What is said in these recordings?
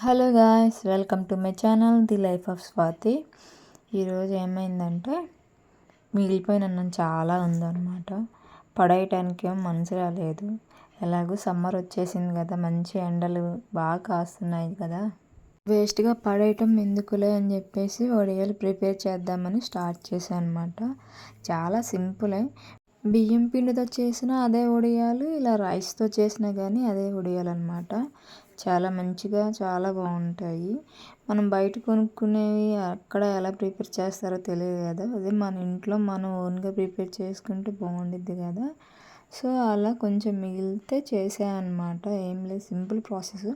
Hello guys welcome to my channel the life of Swathi. ఈరోజు ఏమైందంటే మిగిలిపోయిన అన్నం చాలా ఉందన్నమాట. పడేయటానికి ఏం మనసు రాలేదు. ఎలాగో సమ్మర్ వచ్చేసింది కదా మంచి ఎండలు బాగా కాస్తున్నాయి కదా. వేస్ట్గా పడేయటం ఎందుకులే అని చెప్పేసి వడియాలు ప్రిపేర్ చేద్దామని స్టార్ట్ చేశాను అనమాట చాలా సింపులే. బియ్యం పిండితో చేసిన అదే వడియాలు ఇలా రైస్తో చేసినా కానీ అదే వడియాలు అనమాట చాలా మంచిగా చాలా బాగుంటాయి. మనం బయట కొనుక్కునేవి అక్కడ ఎలా ప్రిపేర్ చేస్తారో తెలియదు కదా. అదే మన ఇంట్లో మనం ఓన్గా ప్రిపేర్ చేసుకుంటే బాగుండిద్ది కదా. సో అలా కొంచెం మిగిలితే చేసాయన్నమాట ఏం లేదు సింపుల్ ప్రాసెస్.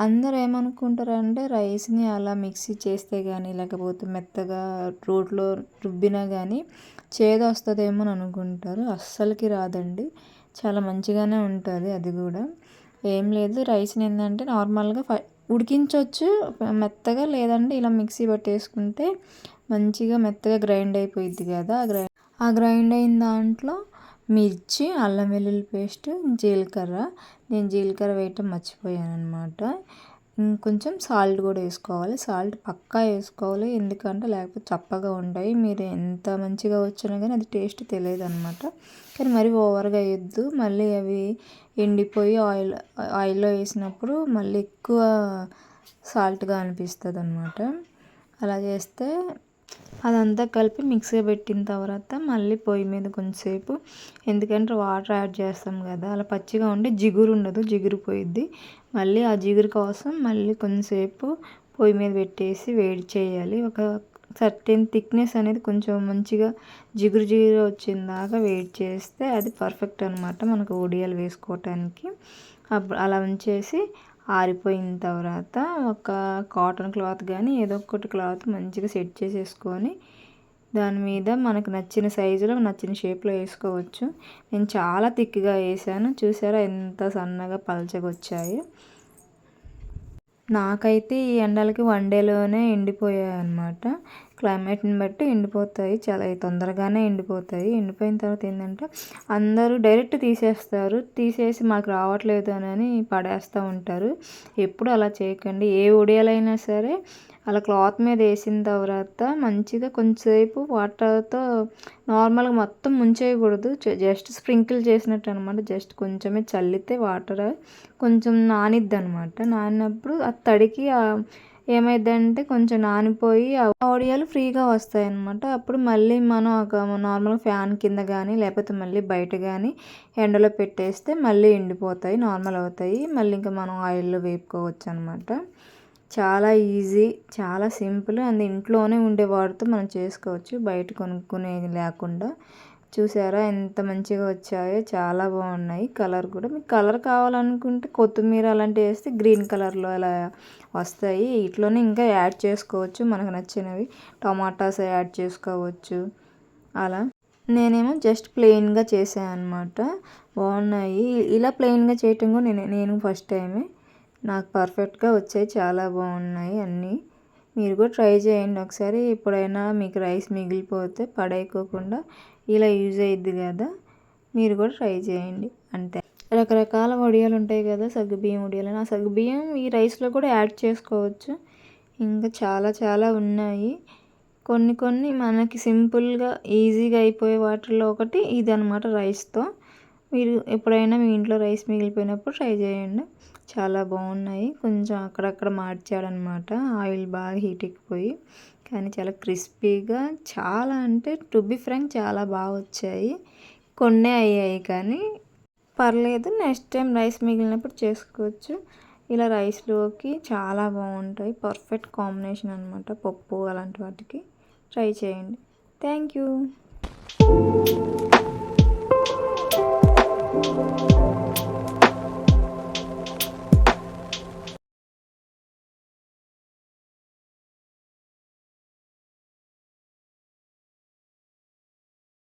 అందరు ఏమనుకుంటారంటే రైస్ని అలా మిక్సీ చేస్తే కానీ లేకపోతే మెత్తగా రోట్లో రుబ్బినా కానీ చేదు వస్తుందేమో అని అనుకుంటారు. అస్సలకి రాదండి. చాలా మంచిగానే ఉంటుంది అది కూడా. ఏం లేదు. రైస్ని ఏంటంటే నార్మల్గా ఫై ఉడికించవచ్చు మెత్తగా లేదంటే ఇలా మిక్సీ పట్టేసుకుంటే మంచిగా మెత్తగా గ్రైండ్ అయిపోయిద్ది కదా. ఆ గ్రైండ్ ఆ గ్రైండ్ అయిన దాంట్లో మిర్చి అల్లం వెల్లుల్లి పేస్ట్ జీలకర్ర. నేను జీలకర్ర వేయటం మర్చిపోయాను అనమాట ఇంకొంచెం సాల్ట్ కూడా వేసుకోవాలి. సాల్ట్ పక్కా వేసుకోవాలి. ఎందుకంటే లేకపోతే చప్పగా ఉంటాయి మీరు ఎంత మంచిగా వచ్చినా కానీ అది టేస్ట్ తెలియదు అనమాట కానీ మరీ ఓవర్గా వేయద్దు. మళ్ళీ అవి ఎండిపోయి ఆయిల్ ఆయిల్లో వేసినప్పుడు మళ్ళీ ఎక్కువ సాల్ట్గా అనిపిస్తుంది అనమాట అలా చేస్తే అదంతా కలిపి మిక్సీ పెట్టిన తర్వాత మళ్ళీ పొయ్యి మీద కొంచెంసేపు ఎందుకంటే వాటర్ యాడ్ చేస్తాం కదా అలా పచ్చిగా ఉండి జిగురు ఉండదు జిగురు పోయిద్ది. మళ్ళీ ఆ జిగురు కోసం మళ్ళీ కొంచెంసేపు పొయ్యి మీద పెట్టేసి వేడి చేయాలి. ఒక సర్టెన్ థిక్నెస్ అనేది కొంచెం మంచిగా జిగురు జిగురు వచ్చిన దాకా వెయిట్ చేస్తే అది పర్ఫెక్ట్ అనమాట మనకు ఒడియాలు వేసుకోవటానికి. అలా ఉంచేసి ఆరిపోయిన తర్వాత ఒక కాటన్ క్లాత్ కానీ ఏదో ఒకటి క్లాత్ మంచిగా సెట్ చేసేసుకొని దాని మీద మనకు నచ్చిన సైజులో నచ్చిన షేప్లో వేసుకోవచ్చు. నేను చాలా థిక్గా వేసాను. చూసారా ఎంత సన్నగా పలచగొచ్చాయి. నాకైతే ఈ ఎండలకి వన్ డేలోనే ఎండిపోయాయి అన్నమాట క్లైమేట్ని బట్టి ఎండిపోతాయి చాలా తొందరగానే ఎండిపోతాయి. ఎండిపోయిన తర్వాత ఏంటంటే అందరూ డైరెక్ట్ తీసేస్తారు. తీసేసి మాకు రావట్లేదు అని పడేస్తూ ఉంటారు. ఎప్పుడు అలా చేయకండి. ఏ ఒడియాలైనా సరే అలా క్లాత్ మీద వేసిన తర్వాత మంచిగా కొంచెంసేపు వాటర్తో నార్మల్గా మొత్తం ముంచేయకూడదు. జస్ట్ స్ప్రింకిల్ చేసినట్టు అనమాట జస్ట్ కొంచెమే చల్లితే వాటర్ కొంచెం నానిద్ది అనమాట నానినప్పుడు ఆ తడికి ఏమైందంటే కొంచెం నానిపోయి ఆ ఫ్రీగా వస్తాయి అనమాట అప్పుడు మళ్ళీ మనం ఒక నార్మల్ ఫ్యాన్ కింద కానీ లేకపోతే మళ్ళీ బయట కానీ ఎండలో పెట్టేస్తే మళ్ళీ ఎండిపోతాయి నార్మల్ అవుతాయి. మళ్ళీ ఇంకా మనం ఆయిల్లో వేపుకోవచ్చు అనమాట చాలా ఈజీ చాలా సింపుల్. అండ్ ఇంట్లోనే ఉండే వాటితో మనం చేసుకోవచ్చు. బయట కొనుక్కునేది లేకుండా. చూసారా? ఎంత మంచిగా వచ్చాయో చాలా బాగున్నాయి. కలర్ కూడా. మీకు కలర్ కావాలనుకుంటే కొత్తిమీర అలాంటివి వేస్తే గ్రీన్ కలర్లో అలా వస్తాయి. వీటిలోనే ఇంకా యాడ్ చేసుకోవచ్చు. మనకు నచ్చినవి. టమాటాస్ యాడ్ చేసుకోవచ్చు. అలా. నేనేమో జస్ట్ ప్లెయిన్గా చేసాను అనమాట బాగున్నాయి. ఇలా ప్లెయిన్గా చేయటం కూడా నేను. నేను ఫస్ట్ టైమే. నాకు పర్ఫెక్ట్గా వచ్చాయి. చాలా బాగున్నాయి అన్నీ. మీరు కూడా ట్రై చేయండి ఒకసారి. ఎప్పుడైనా మీకు రైస్ మిగిలిపోతే పడేయకోకుండా ఇలా యూజ్ అయ్యిద్ది కదా మీరు కూడా ట్రై చేయండి. అంతే. రకరకాల వడియాలు ఉంటాయి కదా సగ్గుబియ్యం వడియాలు ఆ సగ్గుబియ్యం ఈ రైస్లో కూడా యాడ్ చేసుకోవచ్చు. ఇంకా చాలా చాలా ఉన్నాయి. కొన్ని కొన్ని మనకి సింపుల్గా ఈజీగా అయిపోయే వాటిల్లో ఒకటి ఇది అనమాట రైస్తో. మీరు ఎప్పుడైనా మీ ఇంట్లో రైస్ మిగిలిపోయినప్పుడు ట్రై చేయండి. చాలా బాగున్నాయి. కొంచెం అక్కడక్కడ మార్చాడనమాట. ఆయిల్ బాగా హీట్ ఎక్కిపోయి. కానీ చాలా క్రిస్పీగా చాలా అంటే టు బి ఫ్రాంక్ చాలా బాగా వచ్చాయి. కొన్నే అయ్యాయి కానీ పర్లేదు. నెక్స్ట్ టైం రైస్ మిగిలినప్పుడు చేసుకోవచ్చు. ఇలా రైస్లోకి చాలా బాగుంటాయి. పర్ఫెక్ట్ కాంబినేషన్ అనమాట. పప్పు అలాంటి వాటికి ట్రై చేయండి. Thank you. Thank you.